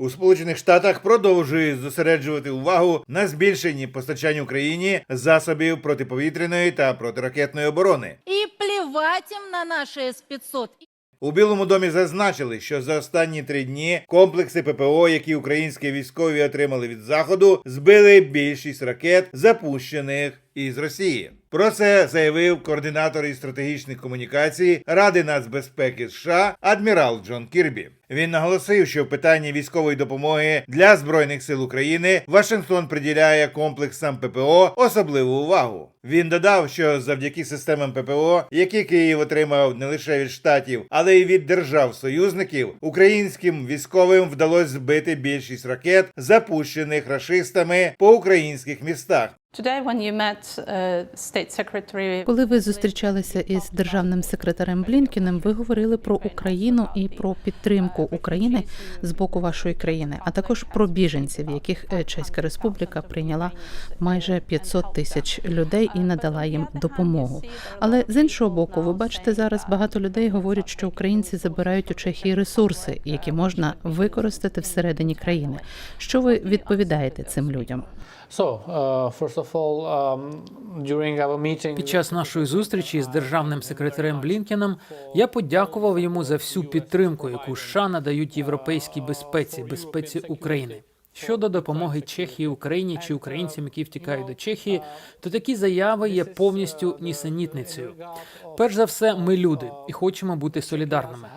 У Сполучених Штатах продовжують зосереджувати увагу на збільшенні постачань Україні засобів протиповітряної та протиракетної оборони. И плевать им на наши С-500. У Білому домі зазначили, що за останні три дні комплекси ППО, які українські військові отримали від заходу, збили більшість ракет, запущених із Росії. Про це заявив координатор із стратегічних комунікацій Ради нацбезпеки США адмірал Джон Кірбі. Він наголосив, що в питанні військової допомоги для збройних сил України Вашингтон приділяє комплексам ППО особливу увагу. Він додав, що завдяки системам ППО, які Київ отримав не лише від штатів, але й від держав-союзників, українським військовим вдалося збити більшість ракет, запущених рашистами по українських містах. Today, when you met uh, State Secretary Коли ви зустрічалися із державним секретарем Блінкіним, ви говорили про Україну і про підтримку України з боку вашої країни, а також про біженців, яких е, Чеська Республіка прийняла майже 500 тисяч людей і надала їм допомогу. Але з іншого боку, ви бачите зараз багато людей говорять, що українці забирають у Чехії ресурси, які можна використати всередині країни. Що ви відповідаєте цим людям? So, uh, first um, Під час нашої зустрічі з державним секретарем Блінкеном я подякував йому за всю підтримку, яку США надають європейській безпеці, безпеці України. Щодо допомоги Чехії Україні чи українцям, які втікають до Чехії, то такі заяви є повністю нісенітницею. Перш за все, ми люди і хочемо бути солідарними.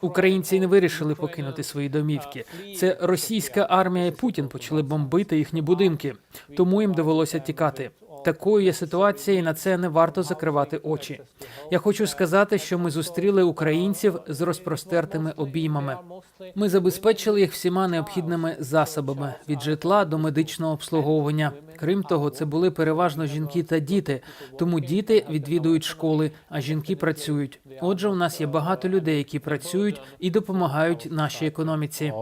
Українці не вирішили покинути свої домівки. Це російська армія і Путін почали бомбити їхні будинки, тому їм довелося тікати. Такою є ситуація, і на це не варто закривати очі. Я хочу сказати, що ми зустріли українців з розпростертими обіймами. Ми забезпечили їх всіма необхідними засобами від житла до медичного обслуговування. Крім того, це були переважно жінки та діти. Тому діти відвідують школи, а жінки працюють. Отже, у нас є багато людей, які працюють і допомагають нашій економіці.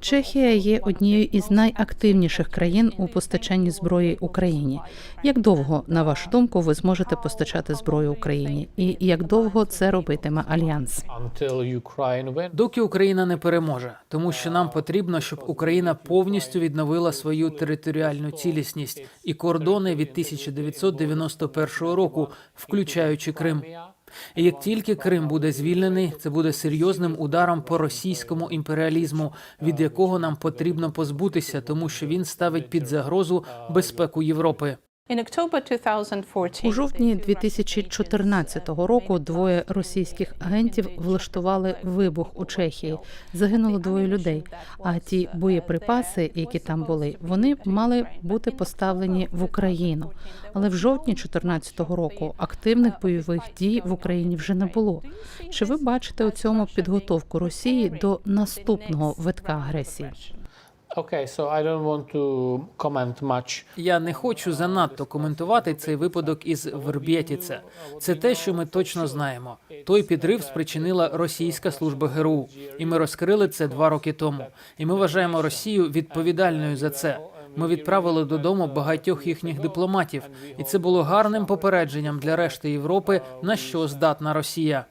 Чехія є однією із найактивніших країн у постачанні зброї Україні. Як довго, на вашу думку, ви зможете постачати зброю Україні, і як довго це робитиме альянс? Доки Україна не переможе, тому що нам потрібно, щоб Україна повністю відновила свою територіальну цілісність і кордони від 1991 року, включаючи Крим. І як тільки Крим буде звільнений, це буде серйозним ударом по російському імперіалізму, від якого нам потрібно позбутися, тому що він ставить під загрозу безпеку Європи. In October 2014. У жовтні 2014 року двоє російських агентів влаштували вибух у Чехії. Загинуло двоє людей. А ті боєприпаси, які там були, вони мали бути поставлені в Україну. Але в жовтні 2014 року активних бойових дій в Україні вже не було. Чи ви бачите у цьому підготовку Росії до наступного витка агресії? Okay, so I don't want to comment much. Я не хочу занадто коментувати цей випадок із Вербєтіце. Це те, що ми точно знаємо. Той підрив спричинила російська служба ГРУ, і ми розкрили це два роки тому. І ми вважаємо Росію відповідальною за це. Ми відправили додому багатьох їхніх дипломатів, і це було гарним попередженням для решти Європи, на що здатна Росія.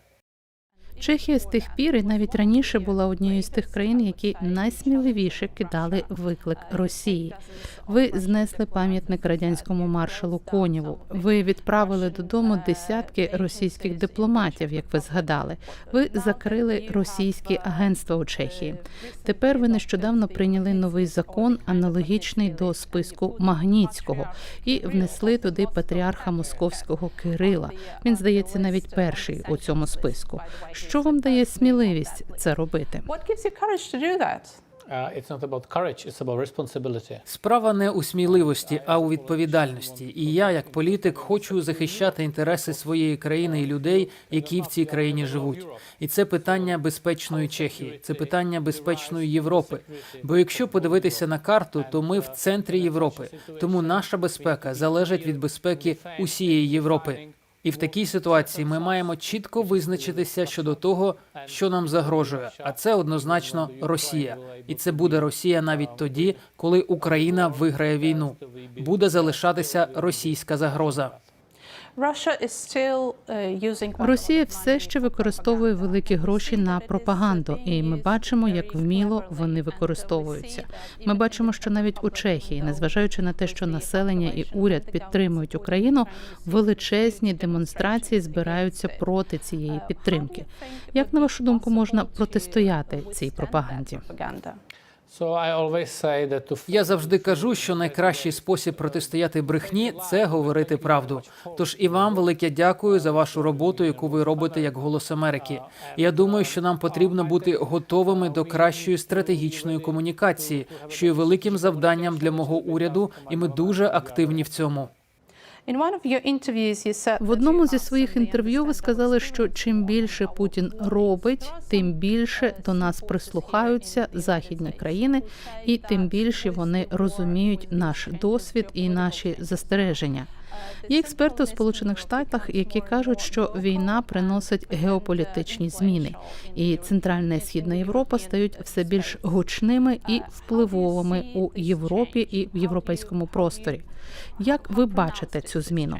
Чехія з тих пір і навіть раніше була однією з тих країн, які найсміливіше кидали виклик Росії. Ви знесли пам'ятник радянському маршалу Конєву. Ви відправили додому десятки російських дипломатів, як ви згадали. Ви закрили російські агентства у Чехії. Тепер ви нещодавно прийняли новий закон, аналогічний до списку Магнітського, і внесли туди патріарха московського Кирила. Він здається навіть перший у цьому списку. Що вам дає сміливість це робити? Uh. Справа не у сміливості, а у відповідальності. І я, як політик, хочу захищати інтереси своєї країни і людей, які в цій країні живуть. І це питання безпечної Чехії, це питання безпечної Європи. Бо якщо подивитися на карту, то ми в центрі Європи. Тому наша безпека залежить від безпеки усієї Європи. І в такій ситуації ми маємо чітко визначитися щодо того, що нам загрожує, а це однозначно Росія, і це буде Росія навіть тоді, коли Україна виграє війну. Буде залишатися російська загроза. Росія все ще використовує великі гроші на пропаганду, і ми бачимо, як вміло вони використовуються. Ми бачимо, що навіть у Чехії, незважаючи на те, що населення і уряд підтримують Україну, величезні демонстрації збираються проти цієї підтримки. Як на вашу думку можна протистояти цій пропаганді? Я завжди кажу, що найкращий спосіб протистояти брехні це говорити правду. Тож і вам велике дякую за вашу роботу, яку ви робите як голос Америки. Я думаю, що нам потрібно бути готовими до кращої стратегічної комунікації, що є великим завданням для мого уряду, і ми дуже активні в цьому. В одному зі своїх інтерв'ю ви сказали, що чим більше Путін робить, тим більше до нас прислухаються західні країни, і тим більше вони розуміють наш досвід і наші застереження. Є експерти у Сполучених Штатах, які кажуть, що війна приносить геополітичні зміни, і Центральна і Східна Європа стають все більш гучними і впливовими у Європі і в європейському просторі. Як ви бачите цю зміну?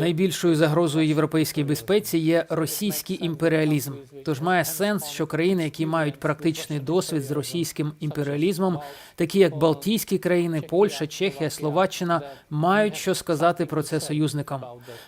Найбільшою загрозою європейській безпеці є російський імперіалізм. Тож має сенс, що країни, які мають практичний досвід з російським імперіалізмом, такі як Балтійські країни, Польща, Чехія, Словаччина, мають що сказати про це союзникам.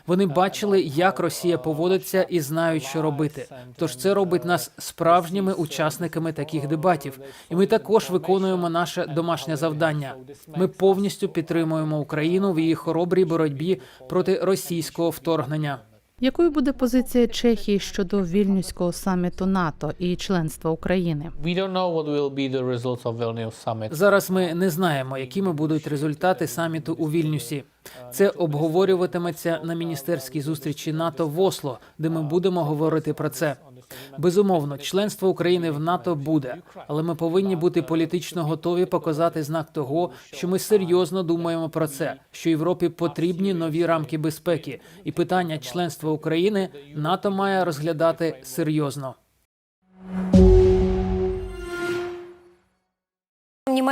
Вони бачили, як Росія поводиться, і знають, що робити. Тож це робить нас справжніми учасниками таких дебатів. І ми також виконуємо наше домашнє завдання. Ми повністю підтримуємо Україну в її хоробрій боротьбі проти російського вторгнення. Якою буде позиція Чехії щодо вільнюського саміту НАТО і членства України? Зараз ми не знаємо, якими будуть результати саміту у Вільнюсі. Це обговорюватиметься на міністерській зустрічі НАТО в Осло, де ми будемо говорити про це. Безумовно, членство України в НАТО буде, але ми повинні бути політично готові показати знак того, що ми серйозно думаємо про це, що Європі потрібні нові рамки безпеки, і питання членства України НАТО має розглядати серйозно.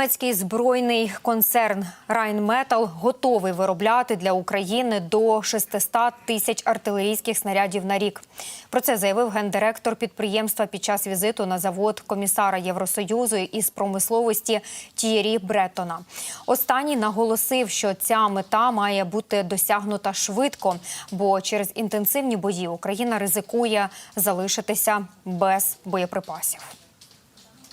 Німецький збройний концерн Rheinmetall готовий виробляти для України до 600 тисяч артилерійських снарядів на рік. Про це заявив гендиректор підприємства під час візиту на завод комісара Євросоюзу із промисловості Тієрі Бретона. Останній наголосив, що ця мета має бути досягнута швидко, бо через інтенсивні бої Україна ризикує залишитися без боєприпасів.